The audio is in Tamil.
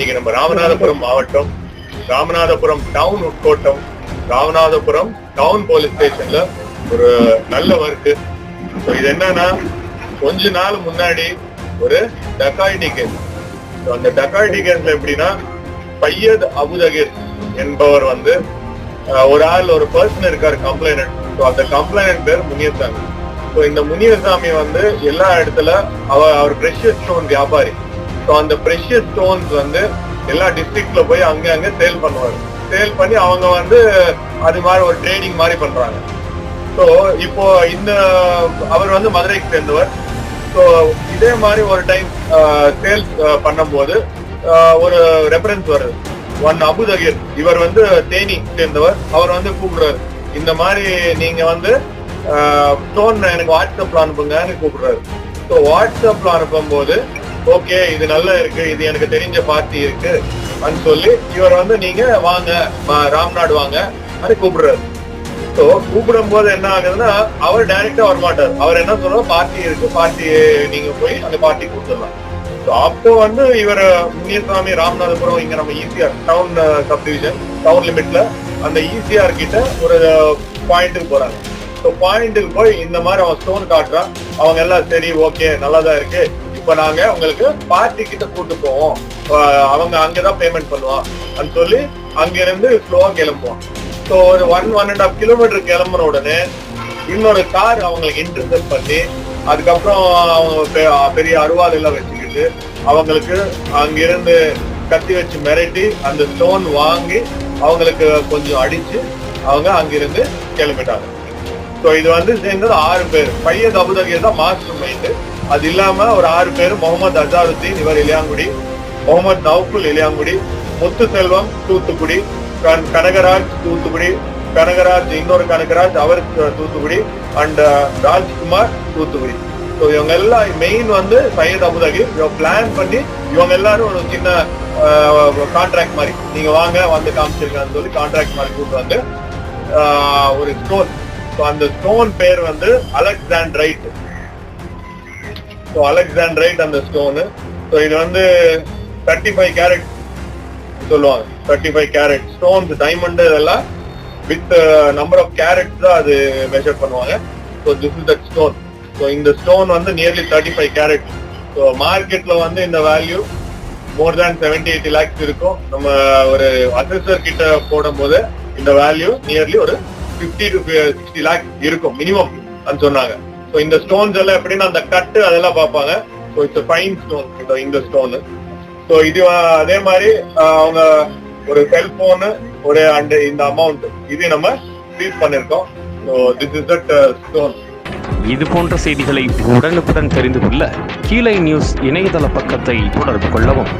இன்னைக்கு நம்ம ராமநாதபுரம் மாவட்டம் ராமநாதபுரம் டவுன் உட்கோட்டம் ராமநாதபுரம் டவுன் போலீஸ் ஸ்டேஷன்ல ஒரு நல்ல ஒர்க்கு ஸோ இது என்னன்னா கொஞ்ச நாள் முன்னாடி ஒரு டக்காய்டி கேஸ் அந்த டக்காய்டி கேஸ்ல எப்படின்னா பையத் அபுதகிர் என்பவர் வந்து ஒரு ஆள் ஒரு பர்சன் இருக்காரு கம்ப்ளைனட் ஸோ அந்த கம்ப்ளைனட் பேர் முனியசாமி. ஸோ இந்த முனியசாமி வந்து எல்லா இடத்துல அவர் அவர் ப்ரெஷியஸ் ஸ்டோன் வியாபாரி. ஸோ அந்த ப்ரெஷியஸ் ஸ்டோன்ஸ் வந்து எல்லா டிஸ்ட்ரிக்ட்ல போய் அங்க அங்க சேல் பண்ணுவாரு. சேல் பண்ணி அவங்க வந்து அது மாதிரி ஒரு ட்ரேடிங் மாதிரி பண்றாங்க. ஸோ இப்போ இந்த அவர் வந்து மதுரைக்கு சேர்ந்தவர். ஸோ இதே மாதிரி ஒரு டைம் சேல்ஸ் பண்ணும்போது ஒரு ரெஃபரன்ஸ் வருது. ஒன் அபுதகீர் இவர் வந்து தேனி சேர்ந்தவர். அவர் வந்து கூப்பிடுறாரு. இந்த மாதிரி நீங்க வந்து ஸ்டோன் எனக்கு வாட்ஸ்அப்ல அனுப்புங்கன்னு கூப்பிடுறாரு. ஸோ வாட்ஸ்அப்ல அனுப்பும்போது ஓகே இது நல்லா இருக்கு இது எனக்கு தெரிஞ்ச பார்ட்டி இருக்கு அப்படின்னு சொல்லி இவர் வந்து நீங்க வாங்க ராம்நாடு வாங்க அப்படி கூப்பிடுறாரு. ஸோ கூப்பிடும் போது என்ன ஆகுதுன்னா அவர் டைரக்டா வரமாட்டார். அவர் என்ன சொல்றாரு? பார்ட்டி இருக்கு பார்ட்டி நீங்க போய் அந்த பார்ட்டி கொடுத்துடலாம். அப்போ வந்து இவர் முனியசாமி ராமநாதபுரம் இங்க நம்ம ஈசிஆர் டவுன் சப்டிவிஷன் டவுன் லிமிட்ல அந்த ஈசிஆர் கிட்ட ஒரு பாயிண்ட்டுக்கு போறாங்க. ஸோ பாயிண்ட்டுக்கு போய் இந்த மாதிரி அவன் ஸ்டோன் காட்டுறான். அவங்க எல்லாம் சரி ஓகே நல்லாதான் இருக்கு. இப்போ நாங்க உங்களுக்கு பார்ட்டி கிட்ட கூட்டு போவோம். அவங்க அங்கதான் பேமெண்ட் பண்ணுவான் அப்படின்னு சொல்லி அங்கிருந்து ஸ்லோவா கிளம்புவோம். ஸோ ஒரு one one and half kilometre கிளம்புன உடனே இன்னொரு கார் அவங்களுக்கு இன்டர்செப்ட் பண்ணி அதுக்கப்புறம் அவங்க பெ- பெரிய அருவாள் எல்லாம் வச்சுக்கிட்டு அவங்களுக்கு அங்கிருந்து கத்தி வச்சு மிரட்டி அந்த ஸ்டோன் வாங்கி அவங்களுக்கு கொஞ்சம் அடிச்சு அவங்க அங்கிருந்து கிளம்பிட்டாங்க. ஸோ இது வந்து சேர்ந்தது ஆறு பேர். பையன் அபுதகிர் தான் மாஸ்டர் மைண்டு அது இல்லாம ஒரு ஆறு பேர் முகமது அசாருத்தீன் இவர் இளையாங்குடி முகமது நவுக்குல் இளையாங்குடி முத்து செல்வம் தூத்துக்குடி கன்- கனகராஜ் தூத்துக்குடி கனகராஜ் இன்னொரு கனகராஜ் அவர் Thoothukudi and uh, Rajkumar Thoothukudi. So இவங்க எல்லாம் மெயின் வந்து சையத் அபுதகிர் இவங்க பிளான் பண்ணி இவங்க எல்லாரும் ஒரு சின்ன uh, கான்ட்ராக்ட் மாதிரி நீங்க வாங்க வந்து காமிச்சிருக்கான்னு சொல்லி கான்ட்ராக்ட் மாதிரி கூப்பிட்டு வந்து uh, ஒரு ஸ்டோன் ஸோ அந்த ஸ்டோன் பேர் வந்து அலெக்சாண்ட்ரைட் ஸோ அலெக்சாண்ட்ரைட் அந்த ஸ்டோனு ஸோ இது வந்து தேர்ட்டி ஃபைவ் கேரட் சொல்லுவாங்க. Thirty five carat stones diamond இதெல்லாம் வித் நம்பர் ஆஃப் கேரட்ஸ் தான் அது மெஷர் பண்ணுவாங்க. So this is that stone so இந்த ஸ்டோன் வந்து nearly thirty five carat so மார்க்கெட்ல வந்து இந்த value more than seventy eighty lakhs இருக்கும். நம்ம ஒரு அசஸர் கிட்ட போடும்போது இந்த வேல்யூ நியர்லி ஒரு ஃபிஃப்டி டு சிக்ஸ்டி லேக்ஸ் இருக்கும் மினிமம் அப்படின்னு சொன்னாங்க. ஸோ இந்த ஸ்டோன்ஸ் எல்லாம் எப்படின்னா அந்த கட்டு அதெல்லாம் பார்ப்பாங்க. ஸோ இட்ஸ் ஃபைன் ஸ்டோன் இந்த ஸ்டோனு ஸோ இது அதே மாதிரி அவங்க ஒரு செல்போனு ஒரு அண்ட் இந்த அமௌண்ட் இது நம்ம சீஸ் பண்ணிருக்கோம். So this is that stone இது போன்ற செய்திகளை உடனுக்குடன் தெரிந்து கொள்ள கீழே நியூஸ் இணையதள பக்கத்தை தொடர்பு கொள்ளவும்.